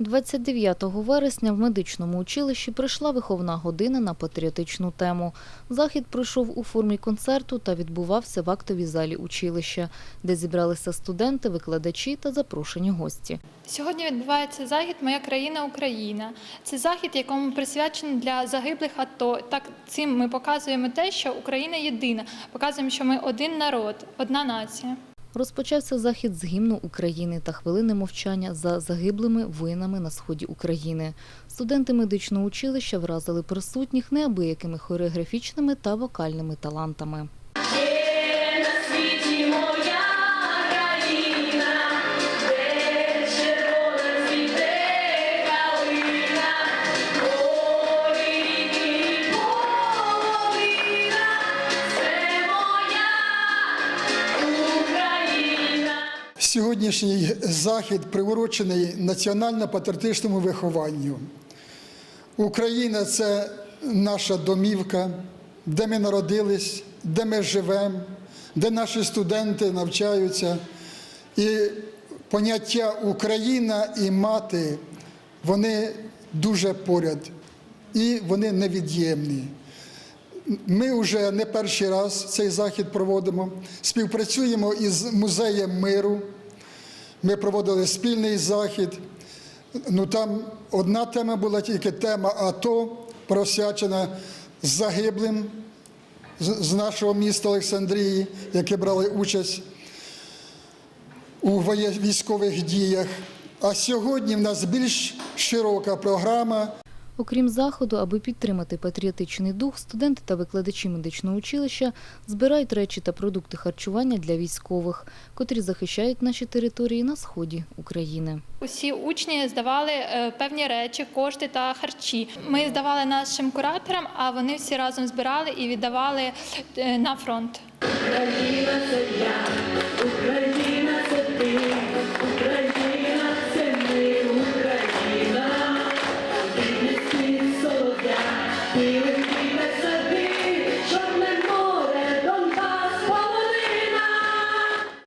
29 вересня в медичному училищі прийшла виховна година на патріотичну тему. Захід пройшов у формі концерту та відбувався в актовій залі училища, де зібралися студенти, викладачі та запрошені гості. Сьогодні відбувається захід Моя країна Україна. Це захід, якому присвячений для загиблих АТО. Так цим ми показуємо те, що Україна єдина. Показуємо, що ми один народ, одна нація. Розпочався захід з гімну України та хвилини мовчання за загиблими воїнами на сході України. Студенти медичного училища вразили присутніх неабиякими хореографічними та вокальними талантами. Сьогоднішній захід приурочений національно-патріотичному вихованню. Україна це наша домівка, де ми народились, де ми живемо, де наші студенти навчаються. І поняття Україна і мати вони дуже поряд і вони невід'ємні. Ми вже не перший раз цей захід проводимо. Співпрацюємо із музеєм миру. Ми проводили спільний захід. Ну там одна тема була тільки тема АТО, просвячена загиблим з нашого міста Олександрії, які брали участь у військових діях. А сьогодні в нас більш широка програма. Окрім заходу, аби підтримати патріотичний дух, студенти та викладачі медичного училища збирають речі та продукти харчування для військових, котрі захищають наші території на сході України. Усі учні здавали е, певні речі, кошти та харчі. Ми здавали нашим кураторам, а вони всі разом збирали і віддавали е, на фронт. Україна це я, Україна це